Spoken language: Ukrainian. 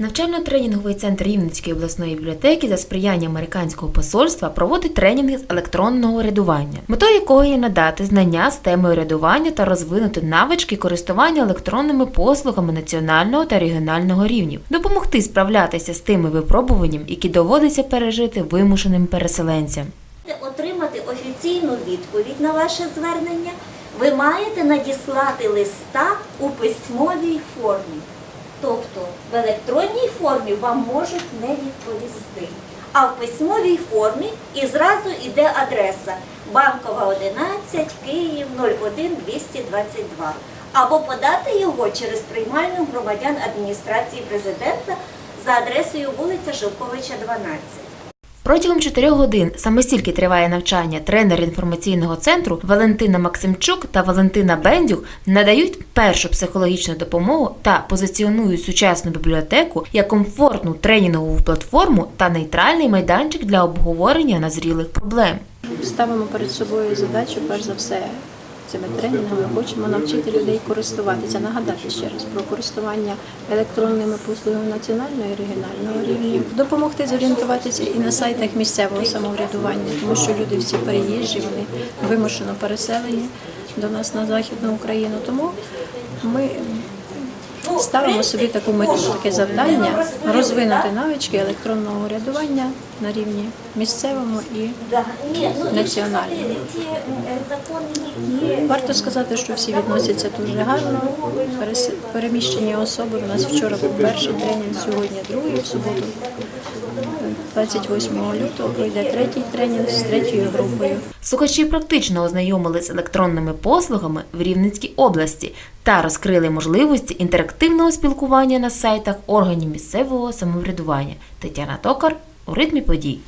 Навчально-тренінговий центр Рівненської обласної бібліотеки за сприяння американського посольства проводить тренінги з електронного рядування, метою якого є надати знання з теми рядування та розвинути навички користування електронними послугами національного та регіонального рівнів, допомогти справлятися з тими випробуваннями, які доводиться пережити вимушеним переселенцям. Отримати офіційну відповідь на ваше звернення, ви маєте надіслати листа у письмовій формі. Тобто в електронній формі вам можуть не відповісти. А в письмовій формі і зразу йде адреса Банкова 11, Київ 01222. Або подати його через приймальну громадян адміністрації президента за адресою вулиця Жилковича, 12. Протягом 4 годин саме стільки триває навчання тренер інформаційного центру Валентина Максимчук та Валентина Бендюк надають першу психологічну допомогу та позиціонують сучасну бібліотеку як комфортну тренінгову платформу та нейтральний майданчик для обговорення назрілих проблем. Ставимо перед собою задачу, перш за все, цими тренінгами хочемо навчити людей користуватися, нагадати ще раз про користування електронними послугами національного і регіонального рівня, допомогти зорієнтуватися і на сайтах місцевого самоврядування, тому що люди всі переїжджі, вони вимушено переселені до нас на Західну Україну. Тому ми ставимо собі таку мету, таке завдання розвинути навички електронного урядування на рівні місцевому і ну, Національні. ті, е, Варто сказати, що всі відносяться дуже гарно. Переміщені особи. У нас вчора був перший тренінг, сьогодні другий в суботу. 28 лютого пройде третій тренінг з третьою групою. Слухачі практично ознайомились з електронними послугами в Рівненській області та розкрили можливості інтерактивного спілкування на сайтах органів місцевого самоврядування. Тетяна Токар у ритмі подій.